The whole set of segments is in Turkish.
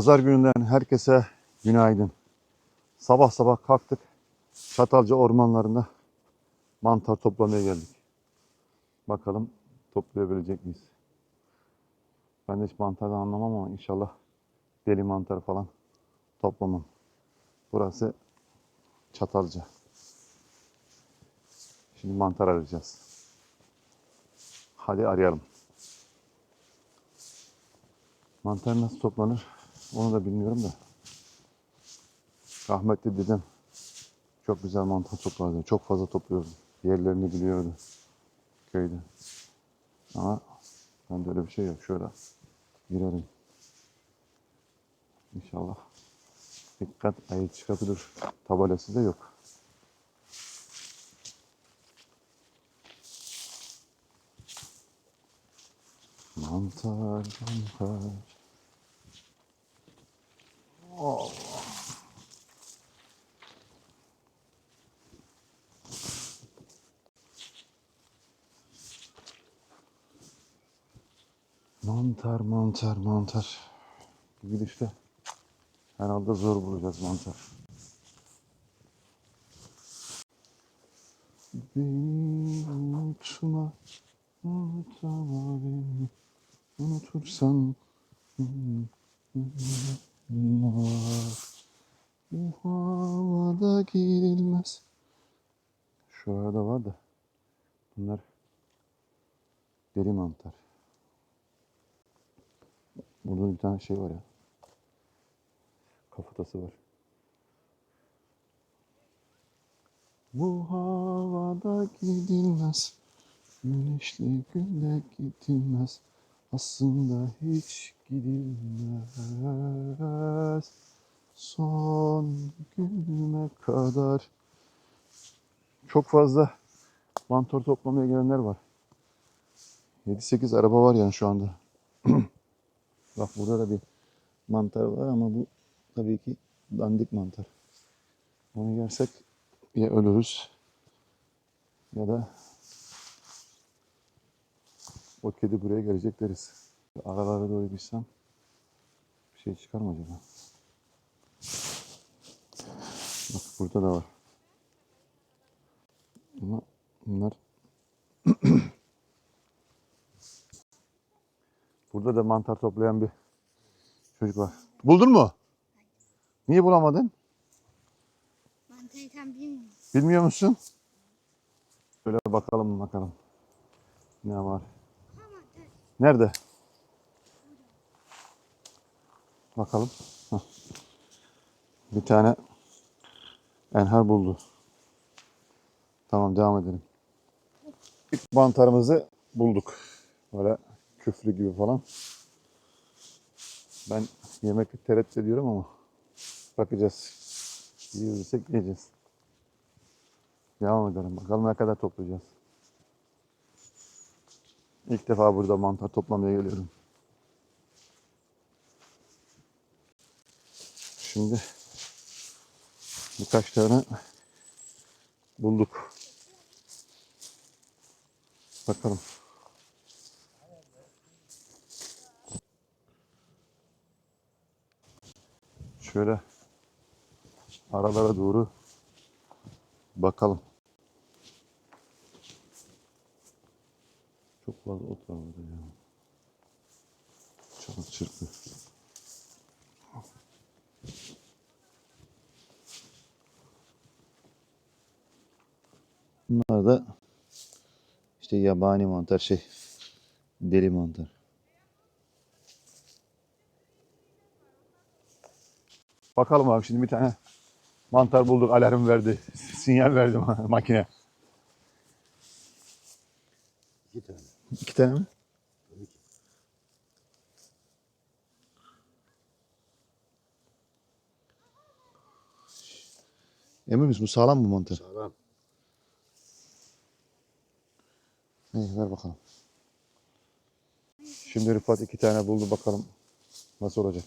Pazar gününden herkese günaydın. Sabah sabah kalktık. Çatalca ormanlarında mantar toplamaya geldik. Bakalım toplayabilecek miyiz? Ben de hiç mantardan anlamam ama inşallah deli mantarı falan toplamam. Burası Çatalca. Şimdi mantar arayacağız. Hadi arayalım. Mantar nasıl toplanır onu da bilmiyorum da. Rahmetli dedem çok güzel mantar toplardı. Çok fazla topluyordu. Yerlerini biliyordu köyde. Ama bende öyle bir şey yok. Şöyle girelim. İnşallah. Dikkat ayı çıkabilir. Tabelası da yok. Mantar, mantar. Oh. Mantar, mantar, mantar. Bu gidişte herhalde zor bulacağız mantar. Beni unutma, unutma beni. Unutursan bu havada gidilmez. Şu arada var da bunlar deri mantar. Burada bir tane şey var ya. Kafatası var. Bu havada gidilmez. Güneşli günde gidilmez. Aslında hiç gidilmez. Son günüme kadar. Çok fazla mantar toplamaya gelenler var. 7-8 araba var yani şu anda. Bak burada da bir mantar var ama bu tabii ki dandik mantar. Onu yersek ya ölürüz ya da o kedi buraya gelecek deriz. Aralara doğru gitsem bir şey çıkar mı acaba? Bak burada da var. Ama bunlar Burada da mantar toplayan bir çocuk var. Buldun mu? Niye bulamadın? Mantayı tam bilmiyorum. Bilmiyor musun? Şöyle bakalım bakalım. Ne var? Nerede? Bakalım. Hah. Bir tane enhar buldu. Tamam devam edelim. İlk mantarımızı bulduk. Böyle küflü gibi falan. Ben yemek tereddüt ediyorum ama bakacağız. Yiyorsak yiyeceğiz. Devam edelim. Bakalım ne kadar toplayacağız. İlk defa burada mantar toplamaya geliyorum. Şimdi birkaç tane bulduk. Bakalım. Şöyle aralara doğru bakalım. Çok fazla ot var burada ya. Çok çırpı. Bunlar da işte yabani mantar şey deli mantar. Bakalım abi şimdi bir tane mantar bulduk alarm verdi. Sinyal verdi ma- makine. İki tane. İki tane mi? Emin misin bu sağlam mı mantar? Sağlam. İyi ver bakalım. Şimdi Rıfat iki tane buldu bakalım nasıl olacak.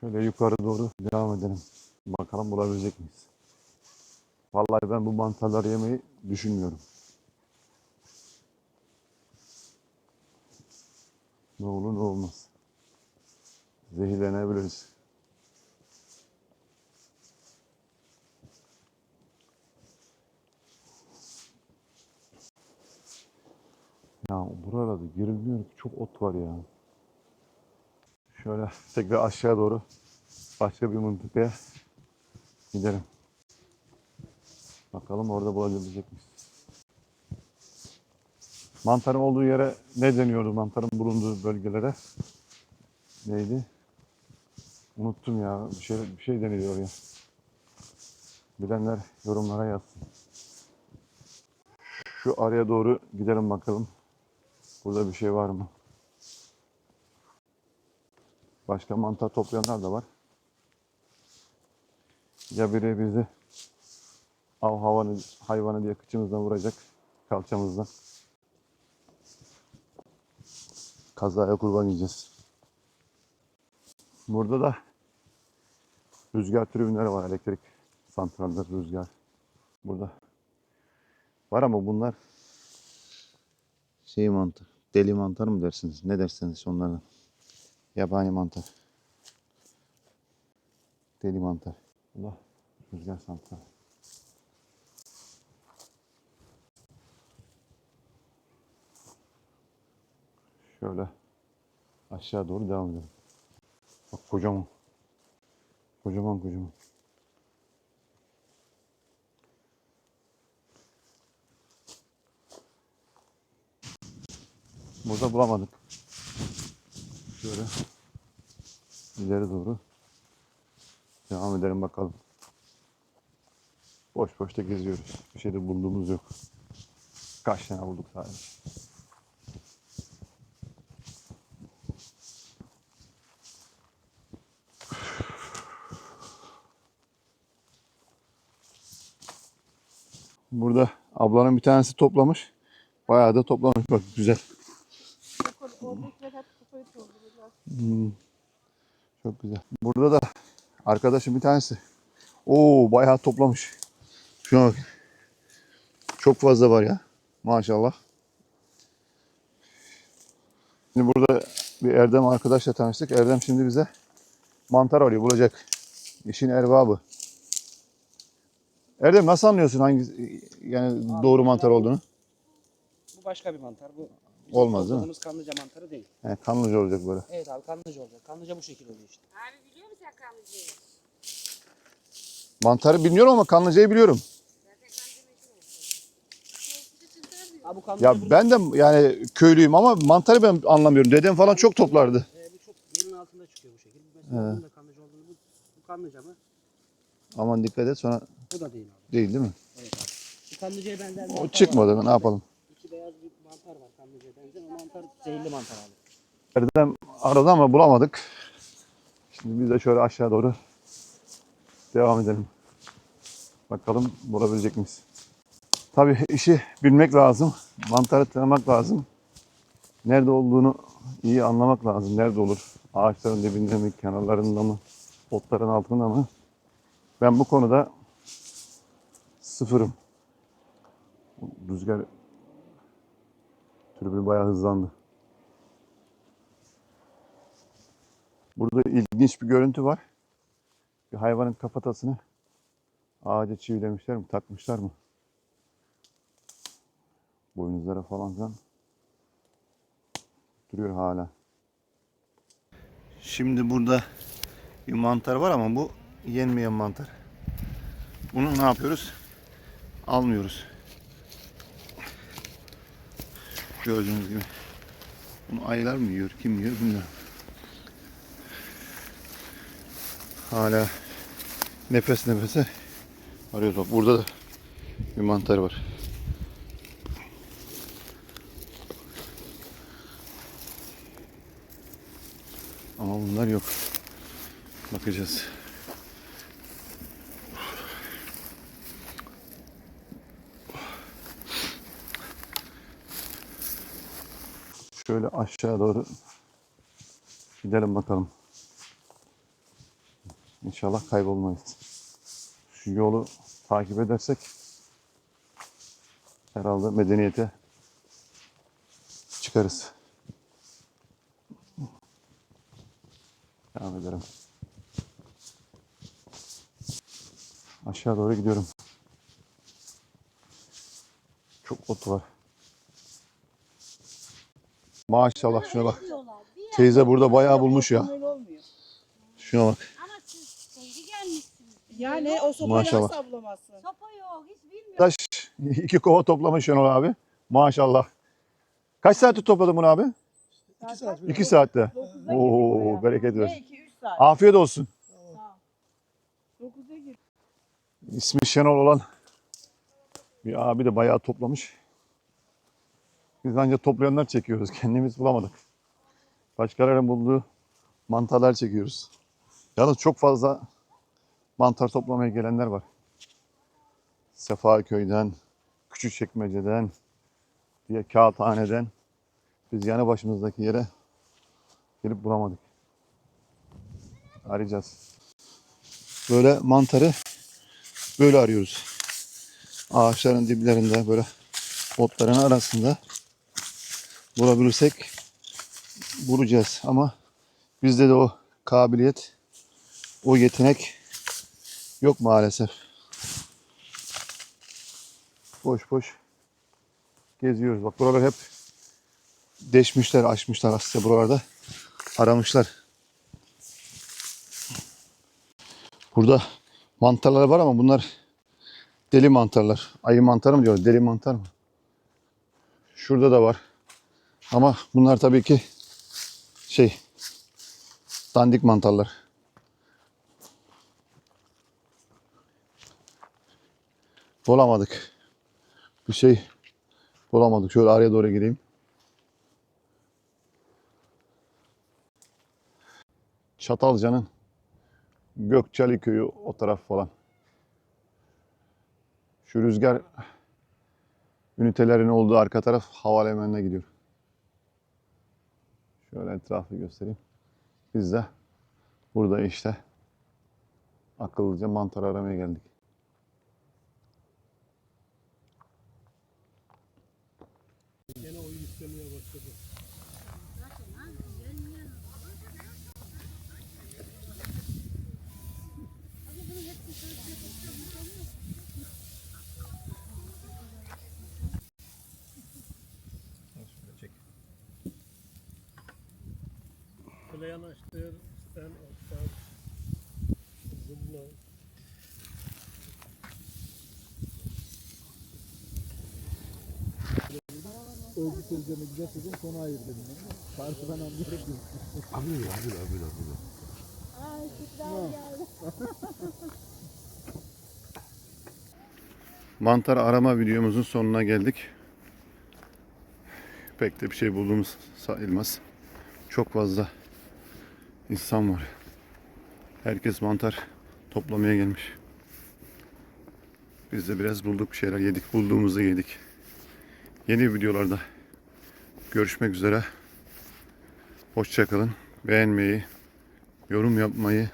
Şöyle yukarı doğru devam edelim. Bakalım bulabilecek miyiz? Vallahi ben bu mantarları yemeyi düşünmüyorum. Ne olur ne olmaz. zehirlenebiliriz. Ya buralarda girilmiyor ki çok ot var ya. Şöyle tekrar aşağı doğru başka bir mıntıkaya gidelim. Bakalım orada bulabilecek miyiz? Mantarın olduğu yere ne deniyordu mantarın bulunduğu bölgelere? Neydi? Unuttum ya. Bir şey bir şey deniliyor ya. Bilenler yorumlara yazsın. Şu araya doğru gidelim bakalım. Burada bir şey var mı? Başka mantar toplayanlar da var. Ya biri bizi av havanı, hayvanı diye kıçımızdan vuracak kalçamızdan. Kazaya kurban yiyeceğiz. Burada da rüzgar tribünleri var. Elektrik santralleri rüzgar. Burada var ama bunlar şey mantar. Deli mantar mı dersiniz? Ne dersiniz onlardan? Yabani mantar. Deli mantar. Da rüzgar santral. Şöyle aşağı doğru devam edelim. Bak kocaman. Kocaman kocaman. Burada bulamadık. Şöyle ileri doğru devam edelim bakalım. Boş boş da geziyoruz. Bir şey de bulduğumuz yok. Kaç tane bulduk sadece. Burada ablanın bir tanesi toplamış. Bayağı da toplamış. Bak güzel. Hmm. Çok güzel. Burada da arkadaşım bir tanesi. Oo bayağı toplamış. Şuna bak. Çok fazla var ya. Maşallah. Şimdi burada bir Erdem arkadaşla tanıştık. Erdem şimdi bize mantar arıyor, bulacak. İşin erbabı. Erdem nasıl anlıyorsun hangi yani Abi, doğru mantar olduğunu? Bu başka bir mantar. Bu bizim Olmaz değil mi? topladığımız kanlıca mantarı değil. He, kanlıca olacak böyle. Evet abi kanlıca olacak. Kanlıca bu şekil oluyor işte. Abi biliyor musun sen kanlıcıyı? Mantarı bilmiyorum ama kanlıcayı biliyorum. Zaten kanlıca meşhur olsun. Bize çıntar diyor. Ha bu kanlıca Ya ben de yani köylüyüm ama mantarı ben anlamıyorum. Dedem falan çok toplardı. e, bu çok yerin altında çıkıyor bu şekil. Mesela He. bunun da kanlıca olduğunu bu, bu kanlıca mı? Aman dikkat et sonra Bu da değil abi. değil değil mi? Evet abi. Bu kanlıcaya benzer O mantar çıkmadı var. ne yapalım. İki beyaz mantar var kanlıcaya benzer. O mantar zehirli mantar abi. Erdem aradı ama bulamadık. Şimdi biz de şöyle aşağı doğru devam edelim. Bakalım bulabilecek miyiz? Tabii işi bilmek lazım. Mantarı tanımak lazım. Nerede olduğunu iyi anlamak lazım. Nerede olur? Ağaçların dibinde mi, kenarlarında mı, otların altında mı? Ben bu konuda sıfırım. Rüzgar tribünü bayağı hızlandı. Burada ilginç bir görüntü var. Bir hayvanın kafatasını ağaca çivilemişler mi, takmışlar mı? Boynuzlara falan filan duruyor hala. Şimdi burada bir mantar var ama bu yenmeyen mantar. Bunu ne yapıyoruz? Almıyoruz. Gördüğünüz gibi. Bunu ayılar mı yiyor, kim yiyor bilmiyorum. Hala nefes nefese arıyoruz. Bak burada da bir mantar var. Ama bunlar yok. Bakacağız. Şöyle aşağı doğru gidelim bakalım. İnşallah kaybolmayız. Şu yolu takip edersek herhalde medeniyete çıkarız. Devam ederim. Aşağı doğru gidiyorum. Çok ot var. Maşallah şuna bak. Teyze burada bayağı bulmuş ya. Şuna bak. Ama siz şeyli gelmişsiniz. Yani o sopayla Maşallah. nasıl ablamazsın? Sopa yok hiç bilmiyorum. Taş iki kova toplamış Şenol abi. Maşallah. Kaç saatte topladın bunu abi? İki saat. İki saatte. Dokuzda Oo geliyor bereket ya. versin. Ne iki üç saat. Afiyet olsun. Dokuzda gir. İsmi Şenol olan bir abi de bayağı toplamış. Biz ancak toplayanlar çekiyoruz. Kendimiz bulamadık. Başkalarının bulduğu mantarlar çekiyoruz. Yalnız çok fazla mantar toplamaya gelenler var. Sefaköy'den, Küçükçekmece'den, diye Kağıthane'den biz yanı başımızdaki yere gelip bulamadık. Arayacağız. Böyle mantarı böyle arıyoruz. Ağaçların diplerinde böyle otların arasında bulabilirsek bulacağız ama bizde de o kabiliyet, o yetenek yok maalesef. Boş boş geziyoruz. Bak buralar hep deşmişler, açmışlar aslında buralarda. Aramışlar. Burada mantarlar var ama bunlar deli mantarlar. Ayı mantarı mı diyoruz? Deli mantar mı? Şurada da var. Ama bunlar tabii ki şey dandik mantarlar. Bulamadık. Bir şey bulamadık. Şöyle araya doğru gireyim. Çatalca'nın Gökçeli köyü o taraf falan. Şu rüzgar ünitelerin olduğu arka taraf havalimanına gidiyor. Şöyle etrafı göstereyim. Biz de burada işte akıllıca mantar aramaya geldik. Kule yanaştır, sen otlar, zıpla. Örgü sözlerine güzel sözün sona ayır dedim. Karşıdan anlayarak Mantar arama videomuzun sonuna geldik. Pek de bir şey bulduğumuz sayılmaz. Çok fazla insan var. Herkes mantar toplamaya gelmiş. Biz de biraz bulduk bir şeyler yedik. Bulduğumuzu yedik. Yeni videolarda görüşmek üzere. Hoşçakalın. Beğenmeyi, yorum yapmayı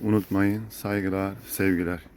unutmayın. Saygılar, sevgiler.